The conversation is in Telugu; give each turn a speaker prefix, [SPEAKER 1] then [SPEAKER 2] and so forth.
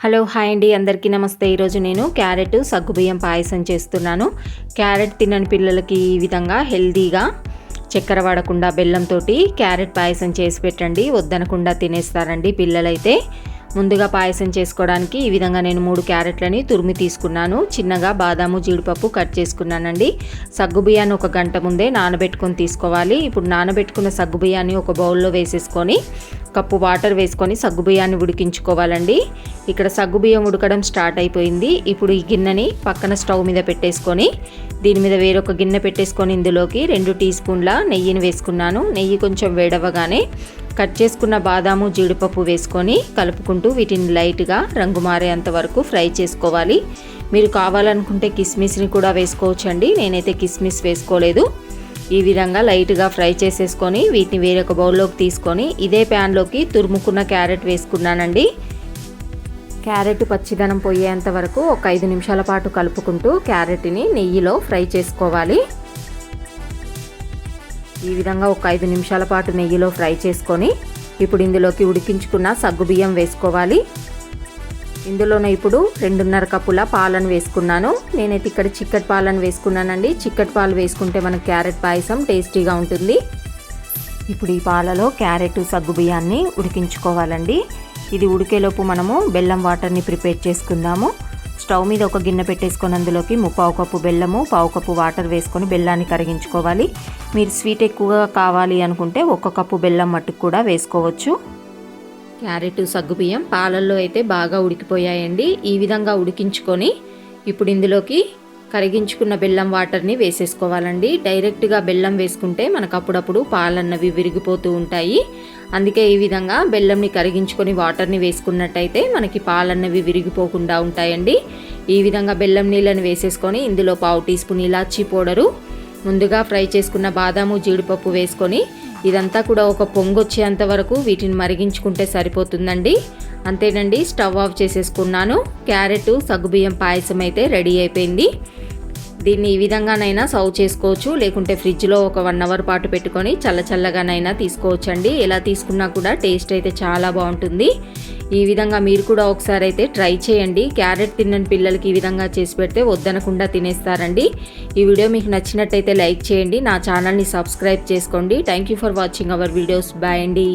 [SPEAKER 1] హలో హాయ్ అండి. అందరికీ నమస్తే. ఈరోజు నేను క్యారెట్ సగ్గుబియ్యం పాయసం చేస్తున్నాను. క్యారెట్ తినని పిల్లలకి ఈ విధంగా హెల్తీగా చక్కెర వాడకుండా బెల్లంతో క్యారెట్ పాయసం చేసి పెట్టండి. వద్దనకుండా తినేస్తారండి పిల్లలైతే. ముందుగా పాయసం చేసుకోవడానికి ఈ విధంగా నేను మూడు క్యారెట్లని తురిమి తీసుకున్నాను. చిన్నగా బాదాము జీడిపప్పు కట్ చేసుకున్నానండి. సగ్గు బియ్యాన్ని ఒక గంట ముందే నానబెట్టుకొని తీసుకోవాలి. ఇప్పుడు నానబెట్టుకున్న సగ్గు బియ్యాన్ని ఒక బౌల్లో వేసేసుకొని కప్పు వాటర్ వేసుకొని సగ్గు బియ్యాన్ని ఉడికించుకోవాలండి. ఇక్కడ సగ్గు బియ్యం ఉడకడం స్టార్ట్ అయిపోయింది. ఇప్పుడు ఈ గిన్నెని పక్కన స్టవ్ మీద పెట్టేసుకొని దీని మీద వేరొక గిన్నె పెట్టేసుకొని ఇందులోకి రెండు టీ స్పూన్ల నెయ్యిని వేసుకున్నాను. నెయ్యి కొంచెం వేడవగానే కట్ చేసుకున్న బాదాము జీడిపప్పు వేసుకొని కలుపుకుంటూ వీటిని లైట్గా రంగు మారేంత వరకు ఫ్రై చేసుకోవాలి. మీరు కావాలనుకుంటే కిస్మిస్ని కూడా వేసుకోవచ్చండి. నేనైతే కిస్మిస్ వేసుకోలేదు. ఈ విధంగా లైట్గా ఫ్రై చేసేసుకొని వీటిని వేరొక బౌల్లోకి తీసుకొని ఇదే ప్యాన్లోకి తురుముకున్న క్యారెట్ వేసుకున్నానండి. క్యారెట్ పచ్చిదనం పోయేంత వరకు ఒక ఐదు నిమిషాల పాటు కలుపుకుంటూ క్యారెట్ని నెయ్యిలో ఫ్రై చేసుకోవాలి. ఈ విధంగా ఒక ఐదు నిమిషాల పాటు నెయ్యిలో ఫ్రై చేసుకొని ఇప్పుడు ఇందులోకి ఉడికించుకున్న సగ్గుబియ్యం వేసుకోవాలి. ఇందులోనే ఇప్పుడు రెండున్నర కప్పుల పాలను వేసుకున్నాను. నేనైతే ఇక్కడ చిక్కటి పాలను వేసుకున్నానండి. చిక్కటి పాలు వేసుకుంటే మనకు క్యారెట్ పాయసం టేస్టీగా ఉంటుంది. ఇప్పుడు ఈ పాలలో క్యారెట్ సగ్గుబియ్యాన్ని ఉడికించుకోవాలండి. ఇది ఉడికేలోపు మనము బెల్లం వాటర్ని ప్రిపేర్ చేసుకుందాము. స్టవ్ మీద ఒక గిన్నె పెట్టేసుకొని అందులోకి ముప్పావు కప్పు బెల్లము పావు కప్పు వాటర్ వేసుకొని బెల్లాన్ని కరిగించుకోవాలి. మీరు స్వీట్ ఎక్కువగా కావాలి అనుకుంటే ఒక కప్పు బెల్లం మట్టుకు కూడా వేసుకోవచ్చు. క్యారెట్ సగ్గుబియ్యం పాలల్లో అయితే బాగా ఉడికిపోయాయండి. ఈ విధంగా ఉడికించుకొని ఇప్పుడు ఇందులోకి కరిగించుకున్న బెల్లం వాటర్ని వేసేసుకోవాలండి. డైరెక్ట్గా బెల్లం వేసుకుంటే మనకు అప్పుడప్పుడు పాలన్నవి విరిగిపోతూ ఉంటాయి. అందుకే ఈ విధంగా బెల్లంని కరిగించుకొని వాటర్ని వేసుకున్నట్టయితే మనకి పాలన్నవి విరిగిపోకుండా ఉంటాయండి. ఈ విధంగా బెల్లం నీళ్ళని వేసేసుకొని ఇందులో పావు టీ స్పూన్ ఇలాచీ పౌడరు ముందుగా ఫ్రై చేసుకున్న బాదాము జీడిపప్పు వేసుకొని ఇదంతా కూడా ఒక పొంగు వచ్చేంత వరకు వీటిని మరిగించుకుంటే సరిపోతుందండి. అంతేనండి స్టవ్ ఆఫ్ చేసేసుకున్నాను. క్యారెట్ సగ్గుబియ్యం పాయసం అయితే రెడీ అయిపోయింది. దీన్ని ఈ విధంగానైనా సర్వ్ చేసుకోవచ్చు. లేకుంటే ఫ్రిడ్జ్లో ఒక వన్ అవర్ పాటు పెట్టుకొని చల్ల చల్లగానైనా తీసుకోవచ్చండి. ఎలా తీసుకున్నా కూడా టేస్ట్ అయితే చాలా బాగుంటుంది. ఈ విధంగా మీరు కూడా ఒకసారి అయితే ట్రై చేయండి. క్యారెట్ తిన్నని పిల్లలకి ఈ విధంగా చేసి పెడితే వద్దనకుండా తినేస్తారండి. ఈ వీడియో మీకు నచ్చినట్టయితే లైక్ చేయండి. నా ఛానల్ని సబ్స్క్రైబ్ చేసుకోండి. Thank you for watching our videos bye అండి.